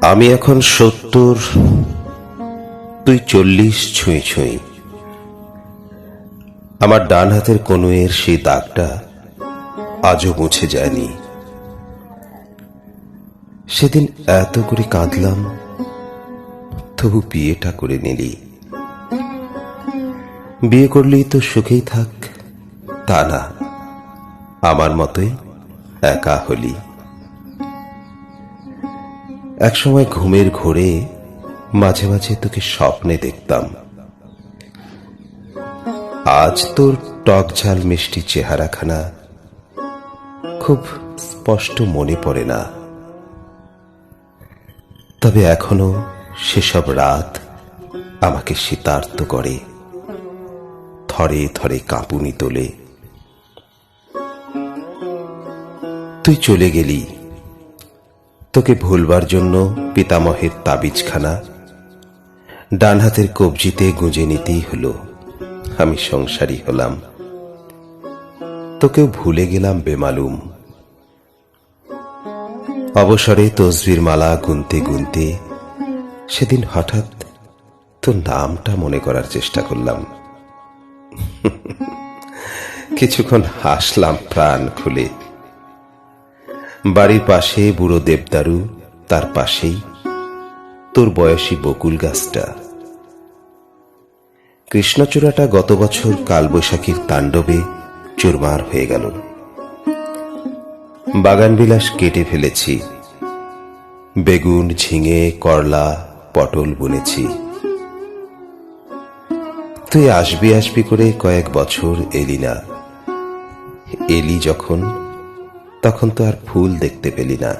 আমি এখন সত্তর, তুই চল্লিশ ছুঁই ছুঁই। আমার ডান হাতের কনুয়ের সেই দাগটা আজও মুছে যায়নি। সেদিন এত করে কাঁদলাম, তবু বিয়েটা করে নিলি। বিয়ে করলেই তো সুখেই থাক, তা না, আমার মতোই একা হলি। একসময় ঘুমের ঘোরে মাঝে মাঝে তোকে স্বপ্নে দেখতাম। আজ তোর টক ঝাল মিষ্টি চেহারাখানা খুব স্পষ্ট মনে পড়ে না। তবে এখনও সেসব রাত আমাকে শীতার্ত করে, থরে থরে কাঁপুনি তোলে। তুই চলে গেলি তোকে ভুলবার জন্য পিতামহের তাবিজখানা। ডান হাতের কবজিতে গুঁজে নিতেই হলো। আমি সংসারী হলাম। তোকেও ভুলে গেলাম বেমালুম। অবসরে তসবির মালা গুনতে গুনতে সেদিন হঠাৎ তোর নামটা মনে করার চেষ্টা করলাম। কিছুক্ষণ হাসলাম প্রাণ খুলে। বাড়ির পাশে বুড়ো দেবদারু, তার পাশেই তোর বয়সী বকুল গাছটা। কৃষ্ণচূড়াটা গত বছর কালবৈশাখীর তাণ্ডবে চুরমার হয়ে গেল। বাগানবিলাস কেটে ফেলেছি। বেগুন, ঝিঙে, করলা, পটল বুনেছি। তুই আসবি আসবি করে কয়েক বছর এলি না। এলি যখন তখন তো আর ফুল দেখতে পেলি না।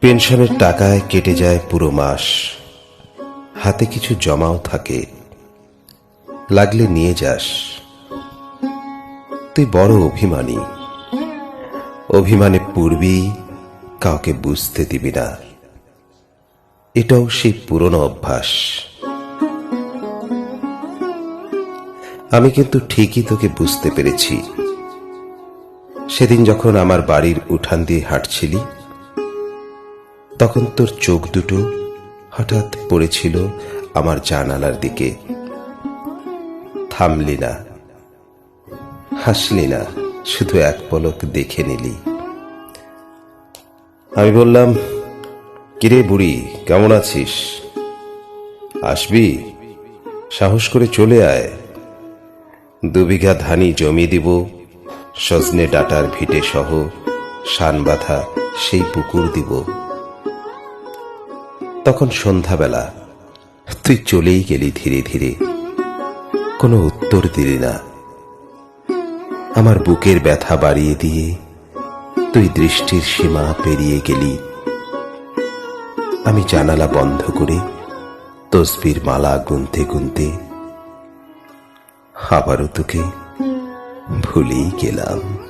পেনশনের টাকায় কেটে যায় পুরো মাস। হাতে কিছু জমাও থাকে। লাগলে নিয়ে যাস। তুই বড় অভিমানী। অভিমানে পূর্বী কাউকে বুঝতে দিবি না। এটাও সেই পুরনো অভ্যাস। আমি কিন্তু ঠিকই তোকে বুঝতে পেরেছি। সেদিন যখন আমার বাড়ির উঠান দিয়ে হাঁটছিলি, তখন তোর চোখ দুটো হঠাৎ পড়েছিল আমার জানালার দিকে। থামলি না, হাসলি না, শুধু এক পলক দেখে নিলি। আমি বললাম, কিরে বুড়ি, কেমন আছিস? আসবি? সাহস করে চলে আয়। দু বিঘা ধানি জমি দিব সজনে ডাটার ভিটে সহ শান সেই পুকুর দিব। তখন সন্ধ্যাবেলা তুই চলেই গেলি ধীরে ধীরে। কোনো উত্তর দিলি না। আমার বুকের ব্যথা বাড়িয়ে দিয়ে তুই দৃষ্টির সীমা পেরিয়ে গেলি। আমি জানালা বন্ধ করে তসবির মালা গুনতে গুনতে আবারও তোকে ভুলেই গেলাম